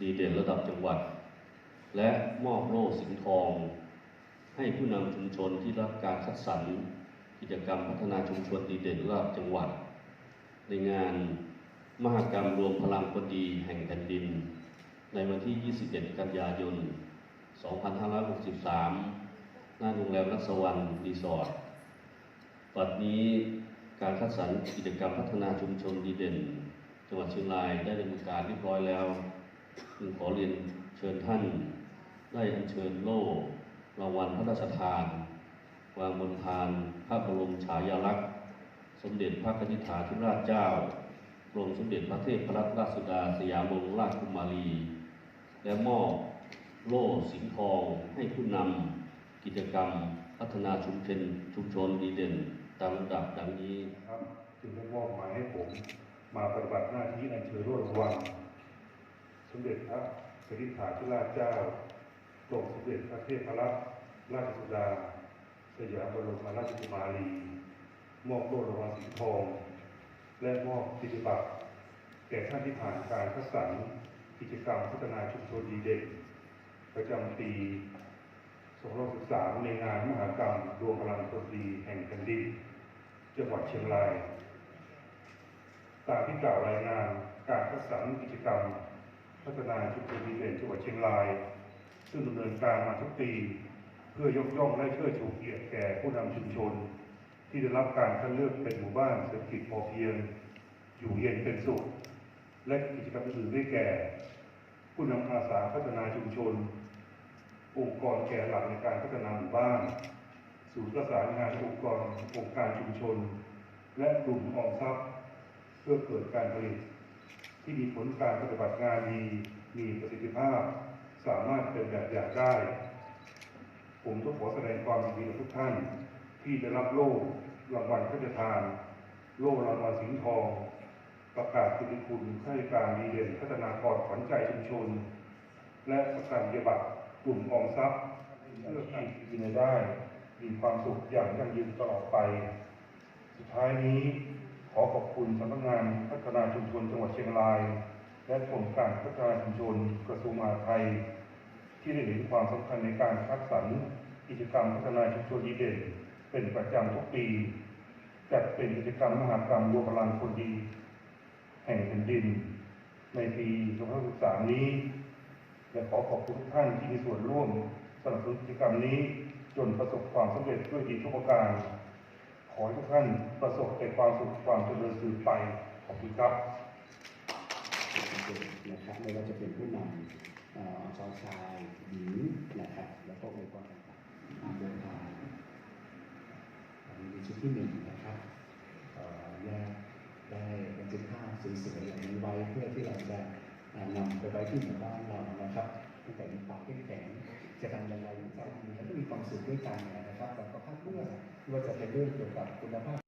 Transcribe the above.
ดีเด่นระดับจังหวัด และมอบโล่สิงทอง ให้ผู้นำชุมชนที่รับการคัดสรรกิจกรรมพัฒนาชุมชนดีเด่นระดับจังหวัด ในงานมหกรรมรวมพลังคนดีแห่งแผ่นดิน ในวันที่21กันยายน 2563 หน้าโรงแรมรัศวรรณรีสอร์ทปัจจุบันนี้การคัดสรรกิจกรรมพัฒนาชุมชนดีเด่น จังหวัดเชียงรายได้ดำเนินการเรียบร้อยแล้ว จึงขอเรียนเชิญท่านได้อัญเชิญโล่รางวัลพระราชทาน วางบนพานพระบรมฉายาลักษณ์ สมเด็จพระนิธิถาธิราชเจ้ากรมสมเด็จพระเทพรัตนราชสุดาสยามบรมราชกุมารี และมอบโล่สิงห์ทองให้ผู้นำกิจกรรมพัฒนาชุมชนชุมชนดีเด่นตามลำดับดังนี้ครับจึงได้มอบหมายให้ผม มาปฏิบัติหน้าที่อัญเชิญโลดรางวัล มเด็จพระสิริธาธิราชเจ้ากรมสมเด็จพระเทพรัตนราชสุดา สยามบรมราชกุมารี มอบโล่รางวัลสีทอง และมอบกิจบัตรแก่ท่านที่ผ่านการคัดสรรกิจกรรมพัฒนาชุมชนดีเด่นประจำปี2513 ในงานมหากรรมรวมพลังคนดีแห่งแผ่นดินจังหวัดเชียงราย ตามที่กล่าวรายงานการคัดสรรกิจกรรม พัฒนาชุมชนดีเด่นจังหวัดเชียงราย ซึ่งดำเนินการมาทุกปี เพื่อยกย่องและเชิดชูเกียรติแก่ผู้นำชุมชน ที่ได้รับการคัดเลือกเป็นหมู่บ้านเศรษฐกิจพอเพียง อยู่เย็นเป็นสุข และกิจกรรมอื่นๆได้แก่ ผู้นำอาสาพัฒนาชุมชน องค์กรแก่หลักในการพัฒนาหมู่บ้านศูนย์ประสานงานองค์กรองค์การชุมชน และกลุ่มออมทรัพย์ เพื่อเกิดการผลิต ที่มีผลการปฏิบัติงานดีมีประสิทธิภาพ สามารถเป็นแบบอย่างได้ ผมต้องขอแสดงความยินดีกับทุกท่าน ที่ได้รับโล่รางวัลพระราชทาน โล่รางวัลสิงห์ทอง ประกาศคุณคุณข้าราชการดีเด่นพัฒนากรขวัญใจชุมชน และประกาศนียบัตรกลุ่มออมทรัพย์เพื่อการกินได้ มีความสุขอย่างยั่งยืนตลอดไป สุดท้ายนี้ ขอขอบคุณสำนักงานพัฒนาชุมชนจังหวัดเชียงราย และกรมการพัฒนาชุมชนกระทรวงมหาดไทย ที่ได้เห็นความสำคัญในการคัดสรรกิจกรรมพัฒนาชุมชนดีเด่น เป็นประจำทุกปี จัดเป็นกิจกรรมมหากรรมรวมพลังคนดี แห่งแผ่นดิน ในปี2563นี้ และขอขอบคุณทุกท่านที่มีส่วนร่วมสนับสนุนกิจกรรมนี้จนประสบความสำเร็จด้วยดีทุกประการ ขอให้ทุกท่านประสบแต่ความสุขความเจริญสืบไป ขอบคุณครับนะครับไม่ว่าจะเป็นผู้นำอ่อชาวชายหญิงนะครับแล้วก็องค์กรต่างๆตามเดินทางอันนี้เป็นชุดที่หนึ่งนะครับแยกได้บันทึกภาพสวยๆเหล่านี้ไว้เพื่อที่เราจะนำไปไว้ที่หมู่บ้านเรานะครับตั้งแต่มีความเข้มแข็งจะ สุขด้วยกันนะครับแต่ก็คาดเพื่อว่าจะเป็นเรื่องเกี่ยวกับคุณภาพ